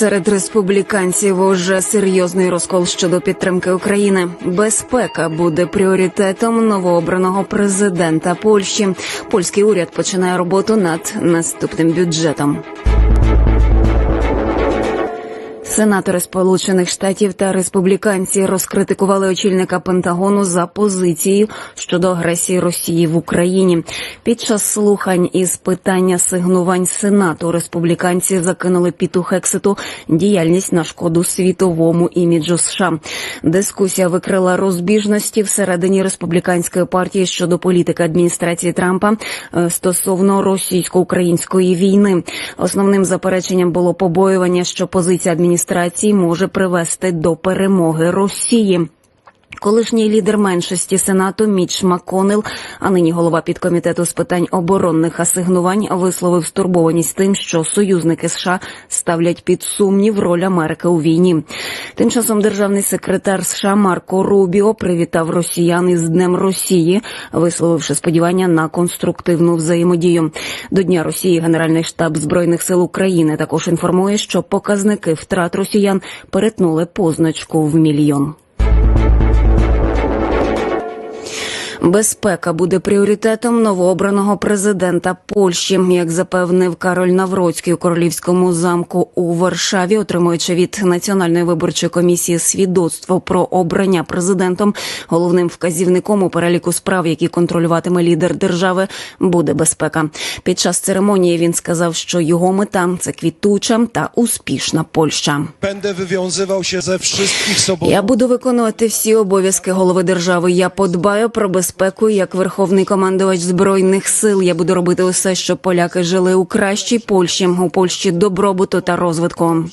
Серед республіканців уже серйозний розкол щодо підтримки України. Безпека буде пріоритетом новообраного президента Польщі. Польський уряд починає роботу над наступним бюджетом. Сенатори Сполучених Штатів та республіканці розкритикували очільника Пентагону за позицією щодо агресії Росії в Україні. Під час слухань із питання сигнувань Сенату республіканці закинули піту Хекситу діяльність на шкоду світовому іміджу США. Дискусія викрила розбіжності всередині республіканської партії щодо політики адміністрації Трампа е, стосовно російсько-української війни. Основним запереченням було побоювання, що позиція адміністрації може привести до перемоги Росії. Колишній лідер меншості сенату Міч Маконел, а нині голова підкомітету з питань оборонних асигнувань, висловив стурбованість тим, що союзники США ставлять під сумнів роль Америки у війні. Тим часом державний секретар США Марко Рубіо привітав росіян із Днем Росії, висловивши сподівання на конструктивну взаємодію. До Дня Росії Генеральний штаб збройних сил України також інформує, що показники втрат росіян перетнули позначку в мільйон. Безпека буде пріоритетом новообраного президента Польщі, як запевнив Кароль Навроцький у королівському замку у Варшаві, отримуючи від національної виборчої комісії свідоцтво про обрання президентом. Головним вказівником у переліку справ, які контролюватиме лідер держави, буде безпека. Під час церемонії він сказав, що його мета це квітуча та успішна Польща. Я буду виконувати всі обов'язки голови держави. Я подбаю про безпеку як верховний командувач збройних сил. Я буду робити усе, щоб поляки жили у кращій Польщі, у Польщі добробуту та розвитку.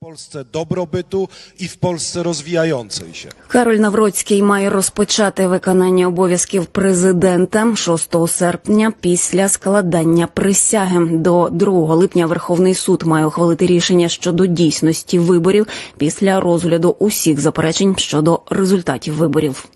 Polsce dobrobytu i w Polsce rozwijającej się. Кароль Навроцький має розпочати виконання обов'язків президента 6 серпня після складання присяги. До 2 липня Верховний суд має ухвалити рішення щодо дійсності виборів після розгляду усіх заперечень щодо результатів виборів.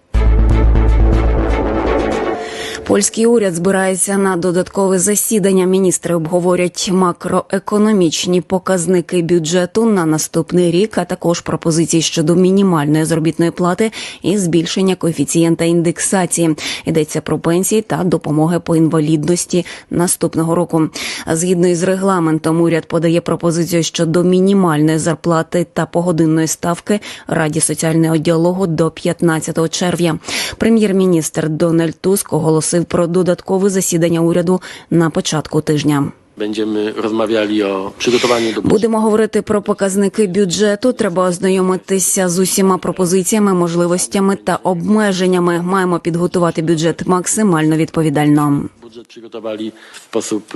Польський уряд збирається на додаткове засідання. Міністри обговорять макроекономічні показники бюджету на наступний рік, а також пропозиції щодо мінімальної заробітної плати і збільшення коефіцієнта індексації. Йдеться про пенсії та допомоги по інвалідності наступного року. Згідно із регламентом, уряд подає пропозицію щодо мінімальної зарплати та погодинної ставки Раді соціального діалогу до 15 червня. Прем'єр-міністр Дональд Туск оголосив про додаткове засідання уряду на початку тижня. Będziemy rozmawiali o przygotowaniu do Будемо говорити про показники бюджету. Треба ознайомитися з усіма пропозиціями, можливостями та обмеженнями. Маємо підготувати бюджет максимально відповідально. Przygotowali w sposób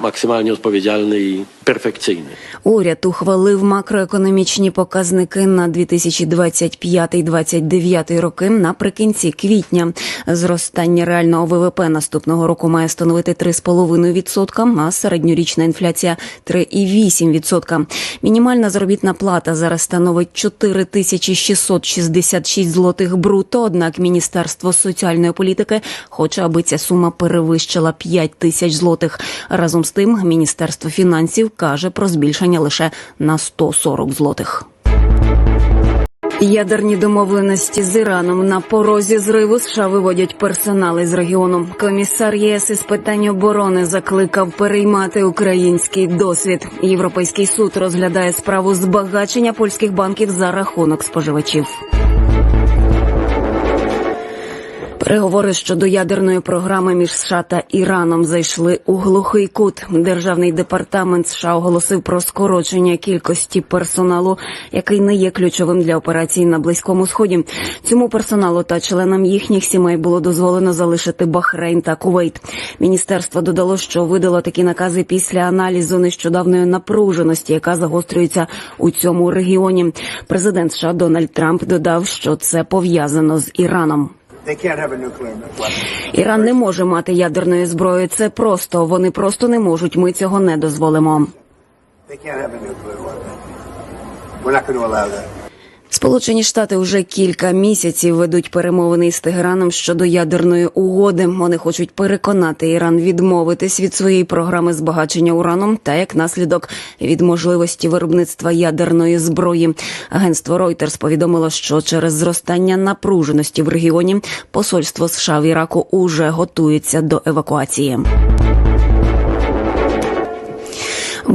maksymalnie odpowiedzialny i perfekcyjny. Уряд ухвалив макроекономічні показники на 2025-2029 роки наприкінці квітня. Зростання реального ВВП наступного року має становити 3,5%, а середньорічна інфляція 3,8%. Мінімальна заробітна плата зараз становить 4666 злотих бруто. Однак Міністерство соціальної політики хоче, аби ця сума перевищила 5 тисяч злотих. Разом з тим, Міністерство фінансів каже про збільшення лише на 140 злотих. Ядерні домовленості з Іраном на порозі зриву США виводять персонал із регіону. Комісар ЄС із питань оборони закликав переймати український досвід. Європейський суд розглядає справу збагачення польських банків за рахунок споживачів. Переговори щодо ядерної програми між США та Іраном зайшли у глухий кут. Державний департамент США оголосив про скорочення кількості персоналу, який не є ключовим для операцій на близькому сході. Цьому персоналу та членам їхніх сімей було дозволено залишити Бахрейн та Кувейт. Міністерство додало, що видало такі накази після аналізу нещодавної напруженості, яка загострюється у цьому регіоні. Президент США Дональд Трамп додав, що це пов'язано з Іраном. Іран не може мати ядерної зброї. Це просто вони просто не можуть. Ми цього не дозволимо. They can't have a nuclear weapon. We're not going to allow that. Сполучені Штати вже кілька місяців ведуть перемовини із Тегераном щодо ядерної угоди. Вони хочуть переконати Іран відмовитись від своєї програми збагачення ураном та як наслідок від можливості виробництва ядерної зброї. Агентство Reuters повідомило, що через зростання напруженості в регіоні посольство США в Іраку уже готується до евакуації.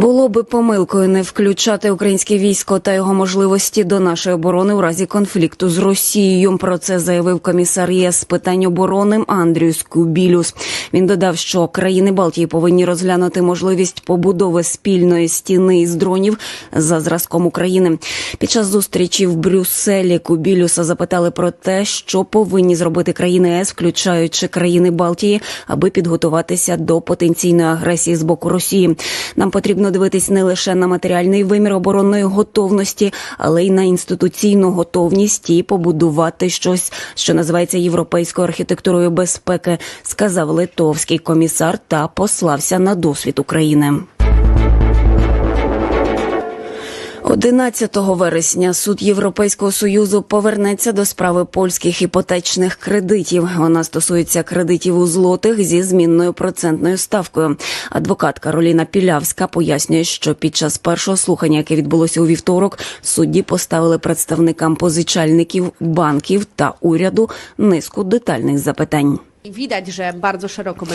Було би помилкою не включати українське військо та його можливості до нашої оборони у разі конфлікту з Росією. Про це заявив комісар ЄС з питань оборони Андрюс Кубілюс. Він додав, що країни Балтії повинні розглянути можливість побудови спільної стіни із дронів за зразком України. Під час зустрічі в Брюсселі Кубілюса запитали про те, що повинні зробити країни ЄС, включаючи країни Балтії, аби підготуватися до потенційної агресії з боку Росії. Нам потрібно дивитись не лише на матеріальний вимір оборонної готовності, але й на інституційну готовність і побудувати щось, що називається європейською архітектурою безпеки, сказав литовський комісар та послався на досвід України. 11 вересня суд Європейського союзу повернеться до справи польських іпотечних кредитів. Вона стосується кредитів у злотих зі змінною процентною ставкою. Адвокат Кароліна Пілявська пояснює, що під час першого слухання, яке відбулося у вівторок, судді поставили представникам позичальників, банків та уряду низку детальних запитань. Widać, że bardzo szeroko.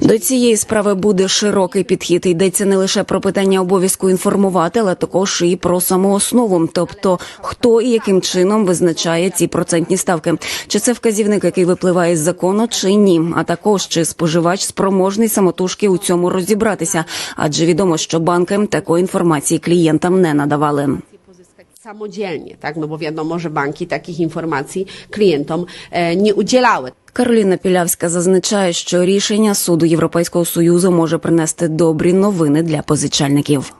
До цієї справи буде широкий підхід. Йдеться не лише про питання обов'язку інформувати, але також і про саму основу, тобто хто і яким чином визначає ці процентні ставки. Чи це вказівник, який випливає з закону, чи ні? А також чи споживач спроможний самотужки у цьому розібратися, адже відомо, що банки такої інформації клієнтам не надавали. samodzielnie, tak? No bo wiadomo, że banki takich informacji klientom nie udzielały. Кароліна Пілявська зазначає, що рішення суду Європейського союзу може принести добрі новини для позичальників.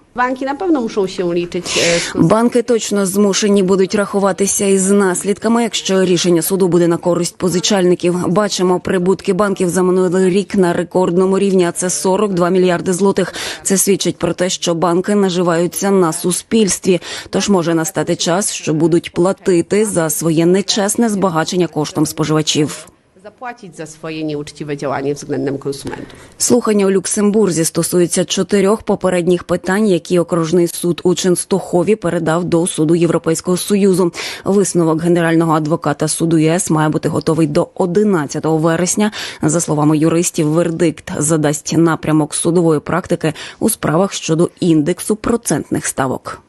Muszą się liczyć e, z Банки точно змушені будуть рахуватися із наслідками, якщо рішення суду буде на користь позичальників. Бачимо прибутки банків за минулий рік на рекордному рівні. А це 42 мільярди злотих. Це свідчить про те, що банки наживаються на суспільстві. Тож може настати час, що будуть платити за своє нечесне збагачення коштом споживачів. Zapłacić za swoje nieuczciwe działanie względem konsumentów. Слухання у Люксембурзі стосуються чотирьох попередніх питань, які окружний суд у Ченстохові передав до суду Європейського союзу. Висновок генерального адвоката суду ЄС має бути готовий до 11 вересня. За словами юристів, вердикт задасть напрямок судової практики у справах щодо індексу процентних ставок.